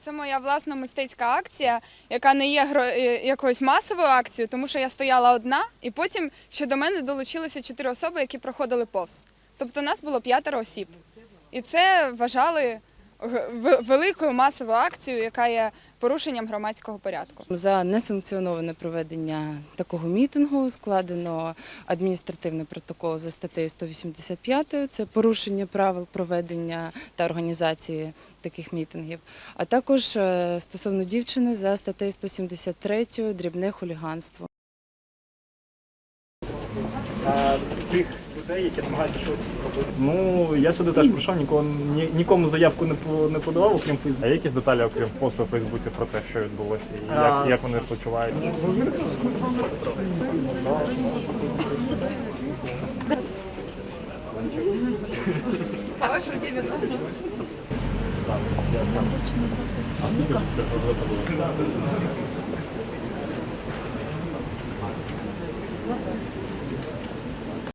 Це моя власна мистецька акція, яка не є е, якоюсь масовою акцією, тому що я стояла одна, і потім ще до мене долучилися чотири особи, які проходили повз. Тобто нас було п'ятеро осіб. І це вважали великою масовою акцією, яка є порушенням громадського порядку. За несанкціоноване проведення такого мітингу складено адміністративний протокол за статтею 185. Це порушення правил проведення та організації таких мітингів. А також е, стосовно дівчини за статтею 173 дрібне хуліганство. Тих людей, які намагаються щось робити. Ну я сюди теж прийшов, нікого ні, нікому заявку не по- не подавав, окрім Фейсбуку. А є якісь деталі, окрім посту у Фейсбуці про те, що відбулося, і як, як вони почувають?